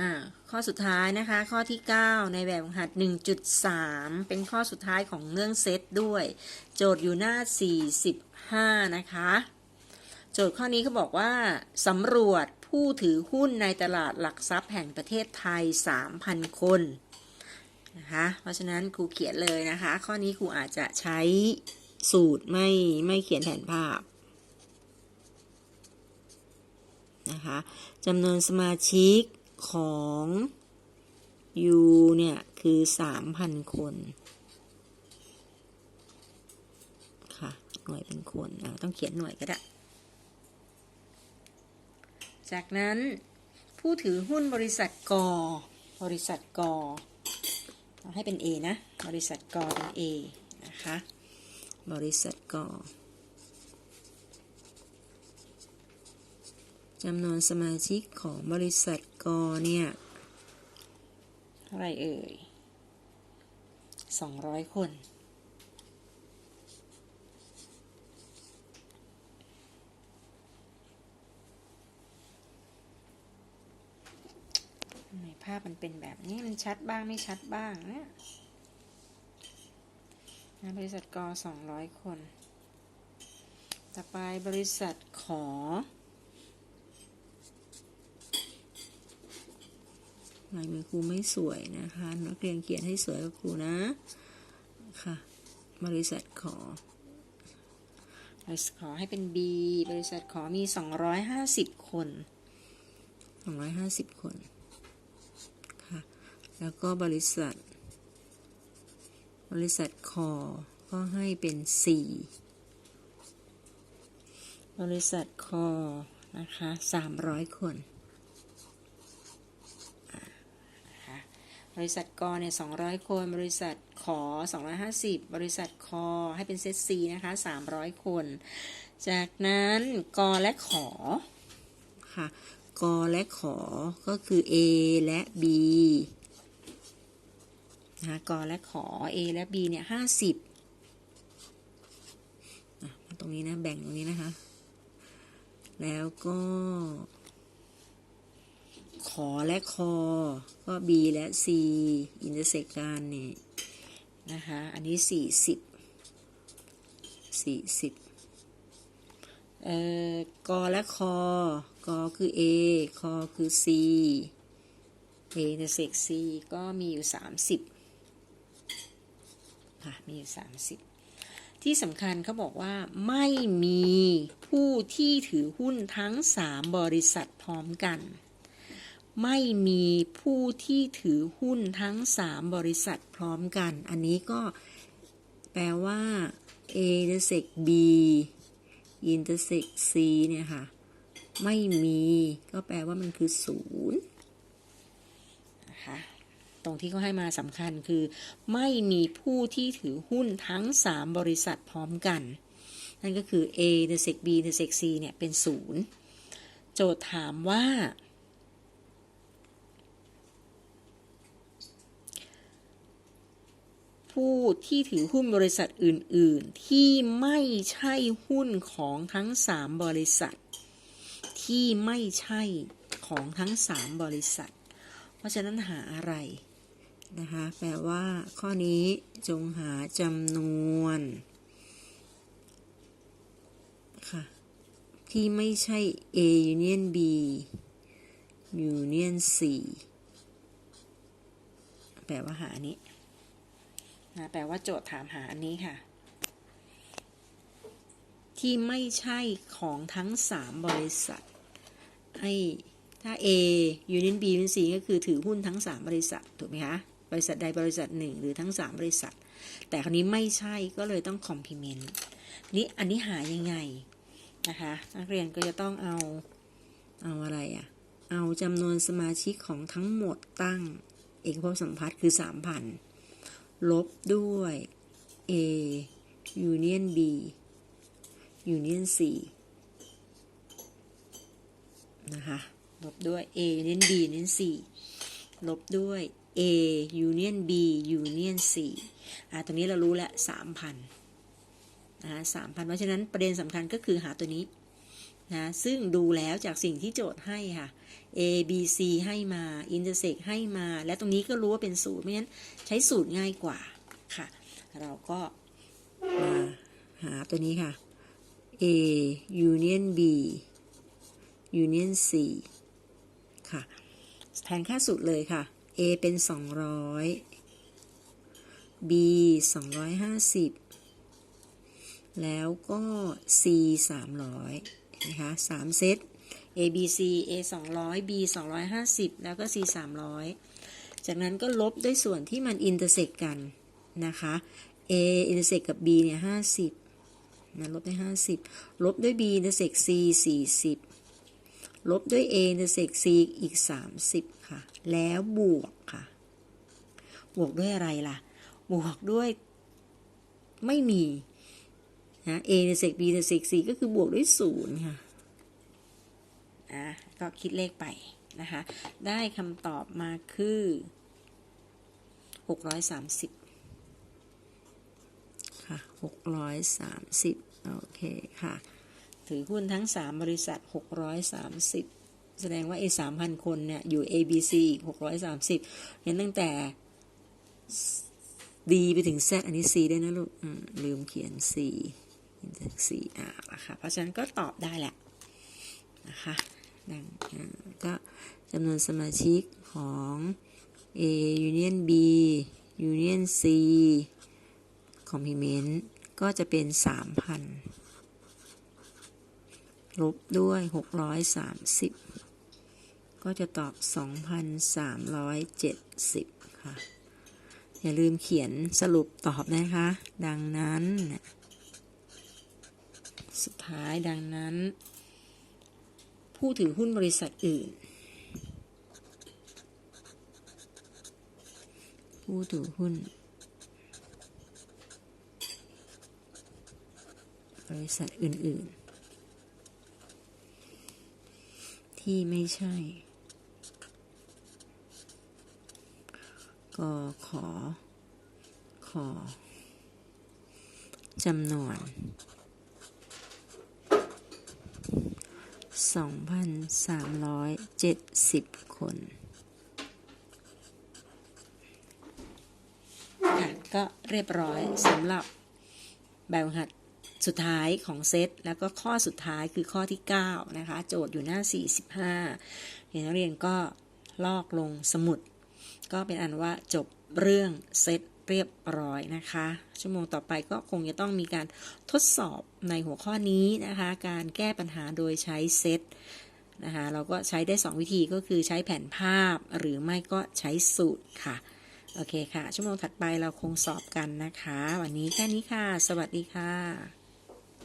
อ่าข้อสุดท้ายนะคะ ข้อที่ 9 ในแบบฝึกหัด 1.3 เป็นข้อสุดท้ายของเรื่องเซตด้วย โจทย์อยู่หน้า 45 นะคะ โจทย์ข้อนี้เขาบอกว่าสำรวจผู้ถือหุ้นในตลาดหลักทรัพย์แห่งประเทศไทย 3,000 คนนะคะ เพราะฉะนั้นครูเขียนเลยนะคะ ข้อนี้ครูอาจจะใช้สูตรไม่ไม่เขียนแผนภาพนะคะจำนวนสมาชิก ของ U เนี่ย คือ3,000คน ค่ะ หน่วยเป็นคนต้องเขียนหน่วยก็ได้ จากนั้นผู้ถือหุ้นบริษัทกอบริษัทกอให้เป็น A นะ บริษัทกเป็น A นะคะ บริษัทกจำนวนสมาชิกของบริษัท กเนี่ยเท่าไรเอ่ย200คนในภาพมันเป็นแบบนี้มันชัดบ้างไม่ชัดบ้างเนี่ยนะบริษัทกสองร้อยคน ต่อไปบริษัทขอ ลายมือครูไม่สวยนะคะนักเรียนเขียนให้สวยกับครูนะค่ะบริษัทขอบริษัทขอให้เป็น B บริษัทขอมี 250 คน 250 คน ค่ะ แล้วก็บริษัท บริษัทคอก็ให้เป็น 4 บริษัทคอนะคะ 300 คนอ่านะคะ บริษัทกเนี่ย200คน บริษัทขอ250บริษัทคอให้เป็นเซต C นะคะ300คน จากนั้นกและขอค่ะกและขอก็คือ A และ B นะคะกและขอ A และ B เนี่ยห้าสิบตรงนี้นะ แบ่งตรงนี้นะคะ แล้วก็ ขอและคอ ก็ B และ C อินเตอร์เซกกันนี่นะคะ อันนี้สี่สิบสี่สิบเอ่อกอและคอกอคือ A คอคือ C A อินเตอร์เซก C ก็มีอยู่สามสิบค่ะ มีอยู่ 30ที่สำคัญเขาบอกว่าไม่มีผู้ที่ถือหุ้นทั้ง 3 บริษัทพร้อมกัน ไม่มีผู้ที่ถือหุ้นทั้ง 3 บริษัทพร้อมกัน อันนี้ก็แปลว่า A intersect B intersect C เนี่ยค่ะ ไม่มีก็แปลว่ามันคือศูนย์นะคะตรงที่เขาให้มาสำคัญคือ ไม่มีผู้ที่ถือหุ้นทั้ง 3 บริษัทพร้อมกัน นั่นก็คือ A intersect B intersect C เนี่ยเป็นศูนย์โจทย์ถามว่า ผู้ที่ถือหุ้นบริษัทอื่น ๆ ที่ไม่ใช่หุ้นของทั้ง 3 บริษัท ที่ไม่ใช่ของทั้ง 3 บริษัท เพราะฉะนั้นหาอะไรนะคะแปลว่าข้อนี้จงหาจำนวนค่ะที่ไม่ใช่ A union B union C แปลว่าหาอัน นะแปลว่าโจทย์ถามหาอันนี้ค่ะ ที่ไม่ใช่ของทั้ง 3 บริษัท ให้ถ้า A Union B Union C ก็คือถือหุ้นทั้ง 3 บริษัท ถูกไหมคะ บริษัทใดบริษัทหนึ่งหรือทั้ง 3 บริษัท แต่คราวนี้ไม่ใช่ก็เลยต้อง complement นี่อันนี้หายังไงนะคะ นักเรียนก็จะต้องเอา เอาอะไรอะ่ะ เอาจำนวนสมาชิกของทั้งหมดตั้ง เอกภพสัมพัทธ์คือ 3,000 ลบด้วย A Union B Union C นะคะลบด้วย A Union B Union C ลบด้วย A Union B Union C อ่าตรงนี้เรารู้แล้ว3,000นะคะ3,000เพราะฉะนั้นประเด็นสำคัญก็คือหาตัวนี้ นะซึ่งดูแล้วจากสิ่งที่โจทย์ให้ค่ะ A B C ให้มา intersect ให้มา และตรงนี้ก็รู้ว่าเป็นสูตรไม่งั้นใช้สูตรง่ายกว่าค่ะ เราก็มาหาตัวนี้ค่ะ A union B union C ค่ะแทนค่าสูตรเลยค่ะ A เป็น 200 B 250 แล้วก็ C 300 นะคะ3เซต A B C A 200 B 250 แล้วก็ C 300 จากนั้นก็ลบด้วยส่วนที่มันอินเตอร์เซกกันนะคะ A อินเตอร์เซกกับ B เนี่ย50นะลบด้วย50 ลบด้วย B อินเตอร์เซก C 40 ลบด้วย A อินเตอร์เซก C อีก 30 ค่ะ แล้วบวกค่ะ บวกด้วยอะไรล่ะ บวกด้วยไม่มี นะ A อินเตอเซก B อินเตอร์เซก C ก็คือบวกด้วยศูนย์ค่ะอะก็คิดเลขไปนะคะ ได้คำตอบมาคือ 630 ค่ะ 630 โอเคค่ะ ถือหุ้นทั้ง 3 บริษัท 630 แสดงว่าไอ้3,000 คนเนี่ย อยู่ A B C อีก 630งั้นตั้งแต่ D ไปถึง Z อันนี้ C ด้วยนะลูก ลืมเขียน C อินเตอร์ C อ่าละค่ะเพราะฉะนั้นก็ตอบได้แหละนะคะดังก็จำนวนสมาชิกของ A Union B Union C complement ก็จะเป็น 3,000 ลบด้วย 630 ก็จะตอบ 2,370 ค่ะ อย่าลืมเขียนสรุปตอบนะคะ ดังนั้น สุดท้ายดังนั้น ผู้ถือหุ้นบริษัทอื่น ผู้ถือหุ้น บริษัทอื่น ๆ ที่ไม่ใช่ก็ขอ ขอจำนวน 2,370 คนค่ะก็เรียบร้อยสำหรับแบบหัดสุดท้ายของเซต แล้วก็ข้อสุดท้ายคือข้อที่ 9 นะคะ โจทย์อยู่หน้า 45เรียนนักเรียนก็ลอกลงสมุด ก็เป็นอันว่าจบเรื่องเซต เรียบร้อยนะคะ ชั่วโมงต่อไปก็คงจะต้องมีการทดสอบในหัวข้อนี้นะคะ การแก้ปัญหาโดยใช้เซตนะคะเราก็ใช้ได้ 2 วิธีก็คือใช้แผนภาพหรือไม่ก็ใช้สูตรค่ะ โอเคค่ะ ชั่วโมงถัดไปเราคงสอบกันนะคะ วันนี้แค่นี้ค่ะ สวัสดีค่ะ